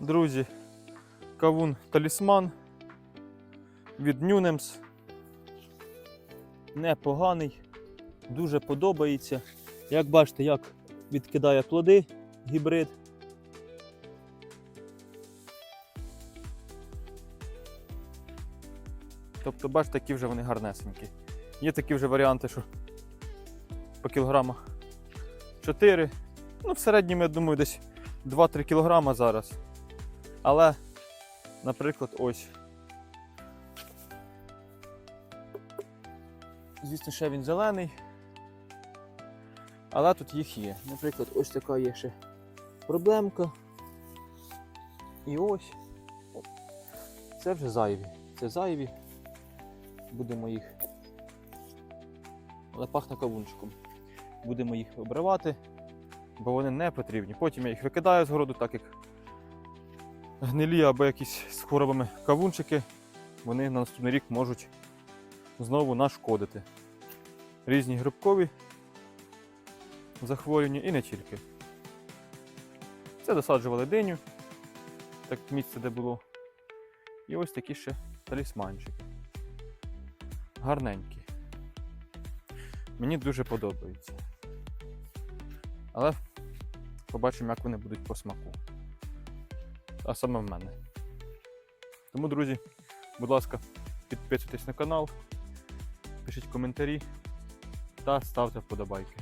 Друзі, кавун талісман від Нюнемс. Непоганий, дуже подобається. Як бачите, як відкидає плоди гібрид. Тобто, бачите, такі вже вони гарнесенькі. Є такі вже варіанти, що по кілограмах 4. Ну, в середньому, я думаю, десь 2-3 кілограма зараз. Але, наприклад, ось. Звісно, ще він зелений. Але тут їх є. Наприклад, ось така є ще проблемка. І ось. Це вже зайві. Це зайві. Будемо їх. Але пахне кавунчиком. Будемо їх обривати, бо вони не потрібні. Потім я їх викидаю з городу, так як гнилі або якісь з хворобами кавунчики, вони на наступний рік можуть знову нашкодити. Різні грибкові захворювання і не тільки. Це досаджували диню, так місце, де було. І ось такі ще талісманчики. Гарненькі. Мені дуже подобаються. Але побачимо, як вони будуть по смаку. А саме в мене. Тому, друзі, будь ласка, підписуйтесь на канал, пишіть коментарі та ставте вподобайки.